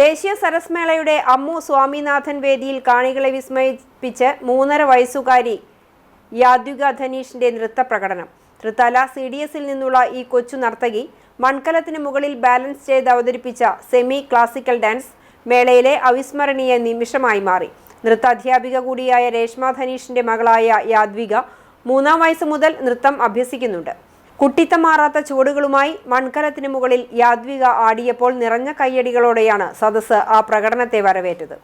ദേശീയ സരസ് മേളയുടെ അമ്മു സ്വാമിനാഥൻ വേദിയിൽ കാണികളെ വിസ്മയിപ്പിച്ച് മൂന്നര വയസ്സുകാരി യാദ്വിക ധനീഷിന്റെ നൃത്തപ്രകടനം. തൃത്തല സി ഡി എസിൽ നിന്നുള്ള ഈ കൊച്ചു നർത്തകി മൺകലത്തിന് മുകളിൽ ബാലൻസ് ചെയ്ത് അവതരിപ്പിച്ച സെമി ക്ലാസിക്കൽ ഡാൻസ് മേളയിലെ അവിസ്മരണീയ നിമിഷമായി മാറി. നൃത്താധ്യാപിക കൂടിയായ രേഷ്മ ധനീഷിന്റെ മകളായ യാദ്വിക മൂന്നാം വയസ്സ് മുതൽ നൃത്തം അഭ്യസിക്കുന്നുണ്ട്. കുട്ടിത്തം മാറാത്ത ചുവടുകളുമായി മൺകലത്തിന് മുകളിൽ യാദ്വിക ആടിയപ്പോൾ നിറഞ്ഞ കയ്യടികളോടെയാണ് സദസ്സ് ആ പ്രകടനത്തെ വരവേറ്റത്.